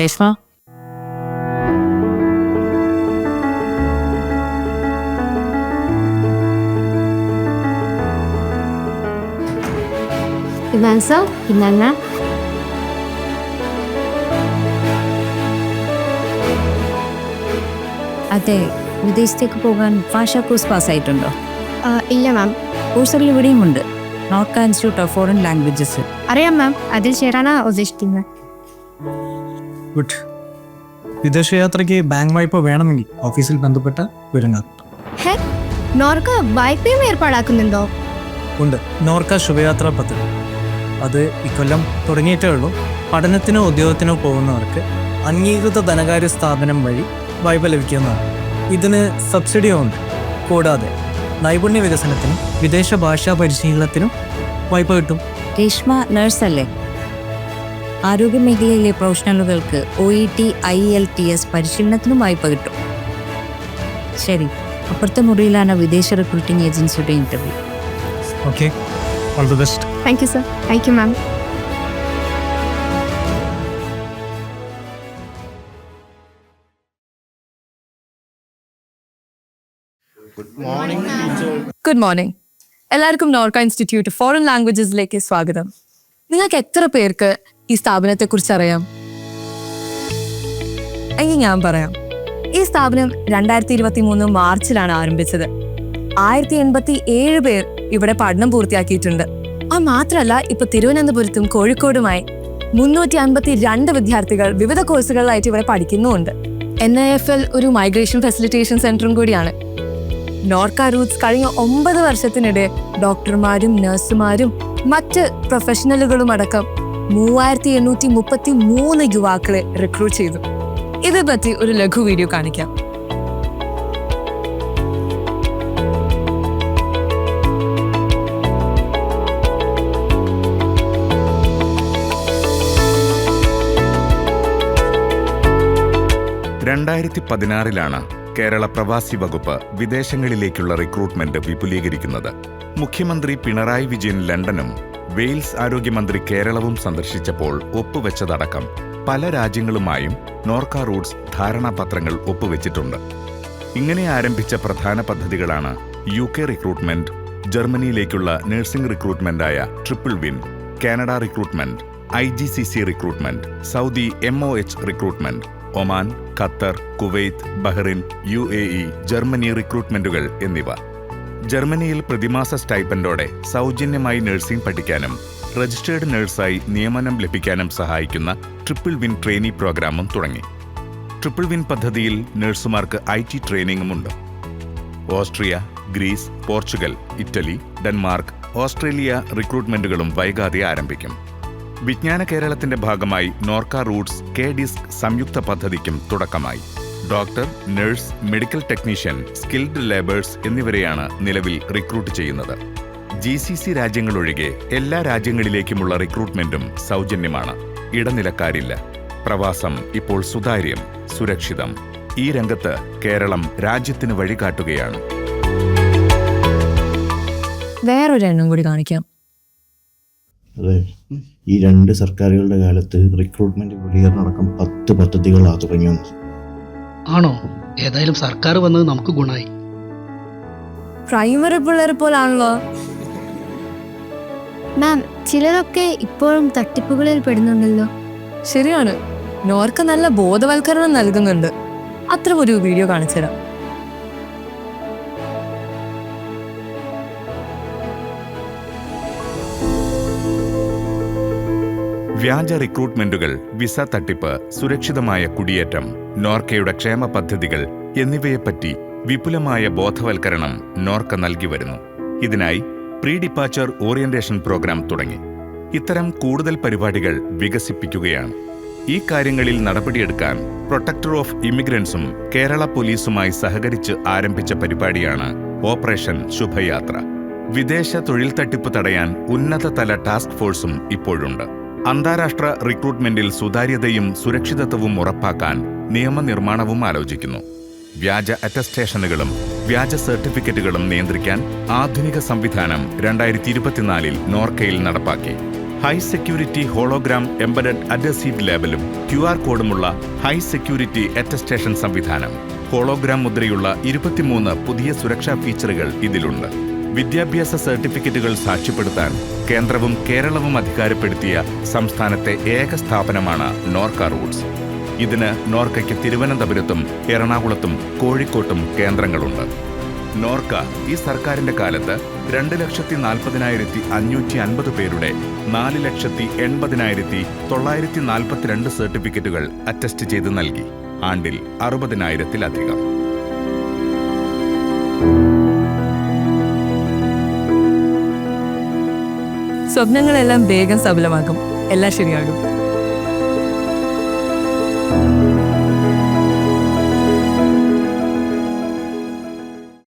രേഷ്മ ഇതാണ് സർ ഇന്നാണ് അതെ വിദേശത്തേക്ക് പോകാൻ ഭാഷാ കോഴ്സ് പാസ്സായിട്ടുണ്ടോ? ഇല്ല മാം കോഴ്സുകൾ ഇവിടെയും ഉണ്ട് Norka institute of foreign languages. അറിയാം മാം അതിൽ ചേരാനാണ് ഉദ്ദേശിക്കുന്നത് ഗുഡ് വിദേശയാത്രയ്ക്ക് ബാങ്ക് വായ്പ വേണമെങ്കിൽ ഓഫീസിൽ ബന്ധപ്പെട്ട് വിവരങ്ങൾ. ഹേ നോർക്ക് വായ്പയും ഏർപ്പാടാക്കുന്നുണ്ടോ? ഉണ്ട്. നോർക്ക ശുഭയാത്ര പദ്ധതി. അത് ഇക്കൊല്ലം തുടങ്ങിയിട്ടേ ഉള്ളൂ. പഠനത്തിനോ ഉദ്യോഗത്തിനോ പോകുന്നവർക്ക് അംഗീകൃത ധനകാര്യ സ്ഥാപനം വഴി വായ്പ ലഭിക്കുന്നതാണ്. ഇതിന് സബ്സിഡിയോ ഉണ്ട് കൂടാതെ നൈപുണ്യ വികസനത്തിനും വിദേശ ഭാഷാ പരിശീലനത്തിനും വായ്പ കിട്ടും. രേഷ്മ നഴ്സല്ലേ? ആരോഗ്യ മേഖലയിലെ പ്രൊഫഷണലുകൾക്ക് O E T I L T S പരിശീലനത്തിനും വായ്പ കിട്ടും ശരി അപ്പുറത്തെ മുറിയിലാണ് വിദേശ റിക്രൂട്ടിംഗ് ഏജൻസിയുടെ interview okay all the best thank you sir thank you ma'am good morning എല്ലാവർക്കും നോർക്ക ഇൻസ്റ്റിറ്റ്യൂട്ട് ഫോറിൻ ലാംഗ്വേജസിലേക്ക് സ്വാഗതം. നിങ്ങൾക്ക് എത്ര പേർക്ക് ഈ സ്ഥാപനത്തെ കുറിച്ച് അറിയാം. എങ്കിൽ ഞാൻ പറയാം. ഈ സ്ഥാപനം രണ്ടായിരത്തി ഇരുപത്തി മൂന്ന് മാർച്ചിലാണ് ആരംഭിച്ചത്. ആയിരത്തി എൺപത്തി ഏഴ് പേർ ഇവിടെ പഠനം പൂർത്തിയാക്കിയിട്ടുണ്ട്. അത് മാത്രമല്ല ഇപ്പൊ തിരുവനന്തപുരത്തും കോഴിക്കോടുമായി മുന്നൂറ്റി അൻപത്തി രണ്ട് വിദ്യാർത്ഥികൾ വിവിധ കോഴ്സുകളിലായിട്ട് ഇവിടെ പഠിക്കുന്നുമുണ്ട്. എൻ ഐ എഫ് എൽ ഒരു മൈഗ്രേഷൻ ഫെസിലിറ്റേഷൻ സെന്ററും കൂടിയാണ്. നോർക്ക റൂട്ട്സ് കഴിഞ്ഞ ഒമ്പത് വർഷത്തിനിടെ ഡോക്ടർമാരും നഴ്സുമാരും മറ്റ് പ്രൊഫഷണലുകളും അടക്കം മൂവായിരത്തി എണ്ണൂറ്റി മുപ്പത്തി മൂന്ന് യുവാക്കളെ റിക്രൂട്ട് ചെയ്തു. ഇതേ പറ്റി ഒരു ലഘു വീഡിയോ കാണിക്കാം. രണ്ടായിരത്തി പതിനാറിലാണ് കേരള പ്രവാസി വകുപ്പ് വിദേശങ്ങളിലേക്കുള്ള റിക്രൂട്ട്മെന്റ് വിപുലീകരിക്കുന്നത്. മുഖ്യമന്ത്രി പിണറായി വിജയൻ ലണ്ടനും വെയിൽസ് ആരോഗ്യമന്ത്രി കേരളവും സന്ദർശിച്ചപ്പോൾ ഒപ്പുവെച്ചതടക്കം പല രാജ്യങ്ങളുമായും നോർക്ക റൂട്ട്സ് ധാരണാപത്രങ്ങൾ ഒപ്പുവെച്ചിട്ടുണ്ട്. ഇങ്ങനെ ആരംഭിച്ച പ്രധാന പദ്ധതികളാണ് യു കെ റിക്രൂട്ട്മെന്റ് ജർമ്മനിയിലേക്കുള്ള nursing റിക്രൂട്ട്മെന്റായ triple win Canada recruitment I G C C recruitment Saudi M O H recruitment Oman Qatar Kuwait Bahrain U A E Germany റിക്രൂട്ട്മെന്റുകൾ എന്നിവ. ജർമ്മനിയിൽ പ്രതിമാസ സ്റ്റൈപ്പൻഡോടെ സൗജന്യമായി നഴ്സിംഗ് പഠിക്കാനും രജിസ്റ്റേർഡ് നഴ്സായി നിയമനം ലഭിക്കാനും സഹായിക്കുന്ന ട്രിപ്പിൾ വിൻ ട്രെയിനി പ്രോഗ്രാമും തുടങ്ങി. ട്രിപ്പിൾ വിൻ പദ്ധതിയിൽ നഴ്സുമാർക്ക് I T ട്രെയിനിങ്ങുമുണ്ട്. Austria Greece Portugal Italy Denmark Australia റിക്രൂട്ട്മെന്റുകളും വൈകാതെ ആരംഭിക്കും. വിജ്ഞാന കേരളത്തിന്റെ ഭാഗമായി നോർക്ക റൂട്ട്സ് കെ ഡിസ്ക് സംയുക്ത പദ്ധതിക്കും തുടക്കമായി. Doctor nurse medical technician skilled labours എന്നിവരെയാണ് നിലവിൽ റിക്രൂട്ട് ചെയ്യുന്നത്. ജി സി സി രാജ്യങ്ങളൊഴികെ എല്ലാ രാജ്യങ്ങളിലേക്കുമുള്ള റിക്രൂട്ട്മെന്റും സൗജന്യമാണ്. ഇടനിലക്കാരില്ല. പ്രവാസം ഇപ്പോൾ സുതാര്യം സുരക്ഷിതം. ഈ രംഗത്ത് കേരളം രാജ്യത്തിന് വഴികാട്ടുകയാണ്. വേറൊരെണ്ണം കൂടി കാണിക്കാം. അതെ. ഈ രണ്ട് സർക്കാരുകളുടെ കാലത്ത് റിക്രൂട്ട്മെന്റ് വിപുലീകരണം അടക്കം പത്ത് പദ്ധതികളാണ് തുടങ്ങി വന്നത്. ആണോ? ഏതായാലും സർക്കാർ വന്നത് നമുക്ക് ഗുണമായി. പ്രൈമറി പിള്ളേരെ പോലാണല്ലോ. മാം ചിലരൊക്കെ ഇപ്പോഴും തട്ടിപ്പുകളിൽ പെടുന്നുണ്ടല്ലോ. ശരിയാണ്. നോർക്ക് നല്ല ബോധവൽക്കരണം നൽകുന്നുണ്ട്. അത്ര ഒരു വീഡിയോ കാണിച്ചുതരാം. വ്യാജ റിക്രൂട്ട്മെന്റുകൾ വിസ തട്ടിപ്പ് സുരക്ഷിതമായ കുടിയേറ്റം നോർക്കയുടെ ക്ഷേമ പദ്ധതികൾ എന്നിവയെപ്പറ്റി വിപുലമായ ബോധവൽക്കരണം നോർക്ക നൽകി വരുന്നു. ഇതിനായി പ്രീ ഡിപ്പാച്ചർ ഓറിയന്റേഷൻ പ്രോഗ്രാം തുടങ്ങി. ഇത്തരം കൂടുതൽ പരിപാടികൾ വികസിപ്പിക്കുകയാണ്. ഈ കാര്യങ്ങളിൽ നടപടിയെടുക്കാൻ പ്രൊട്ടക്ടർ ഓഫ് ഇമിഗ്രൻസും കേരള പോലീസുമായി സഹകരിച്ച് ആരംഭിച്ച പരിപാടിയാണ് ഓപ്പറേഷൻ ശുഭയാത്ര. വിദേശ തൊഴിൽ തട്ടിപ്പ് തടയാൻ ഉന്നതതല ടാസ്ക് ഫോഴ്സും ഇപ്പോഴുണ്ട്. അന്താരാഷ്ട്ര റിക്രൂട്ട്മെന്റിൽ സുതാര്യതയും സുരക്ഷിതത്വവും ഉറപ്പാക്കാൻ നിയമനിർമ്മാണവും ആലോചിക്കുന്നു. വ്യാജ അറ്റസ്റ്റേഷനുകളും വ്യാജ സർട്ടിഫിക്കറ്റുകളും നിയന്ത്രിക്കാൻ ആധുനിക സംവിധാനം രണ്ടായിരത്തി ഇരുപത്തിനാലിൽ നോർക്കയിൽ നടപ്പാക്കി. High security hologram embedded adhesive ലേബലും Q R കോഡുമുള്ള ഹൈ സെക്യൂരിറ്റി അറ്റസ്റ്റേഷൻ സംവിധാനം. ഹോളോഗ്രാം മുദ്രയുള്ള ഇരുപത്തിമൂന്ന് പുതിയ സുരക്ഷാ ഫീച്ചറുകൾ ഇതിലുണ്ട്. വിദ്യാഭ്യാസ സർട്ടിഫിക്കറ്റുകൾ സാക്ഷ്യപ്പെടുത്താൻ കേന്ദ്രവും കേരളവും അധികാരപ്പെടുത്തിയ സംസ്ഥാനത്തെ ഏക സ്ഥാപനമാണ് നോർക്ക റൂട്ട്സ്. ഇതിന് നോർക്കയ്ക്ക് തിരുവനന്തപുരത്തും എറണാകുളത്തും കോഴിക്കോട്ടും കേന്ദ്രങ്ങളുണ്ട്. നോർക്ക ഈ സർക്കാരിന്റെ കാലത്ത് രണ്ട് ലക്ഷത്തി നാൽപ്പതിനായിരത്തി അഞ്ഞൂറ്റി അൻപത് പേരുടെ നാല് ലക്ഷത്തി എൺപതിനായിരത്തി തൊള്ളായിരത്തി നാൽപ്പത്തിരണ്ട് സർട്ടിഫിക്കറ്റുകൾ അറ്റസ്റ്റ് ചെയ്ത് നൽകി. ആണ്ടിൽ അറുപതിനായിരത്തിലധികം. സ്വപ്നങ്ങളെല്ലാം വേഗം സഫലമാകും എല്ലാം ശരിയാകും.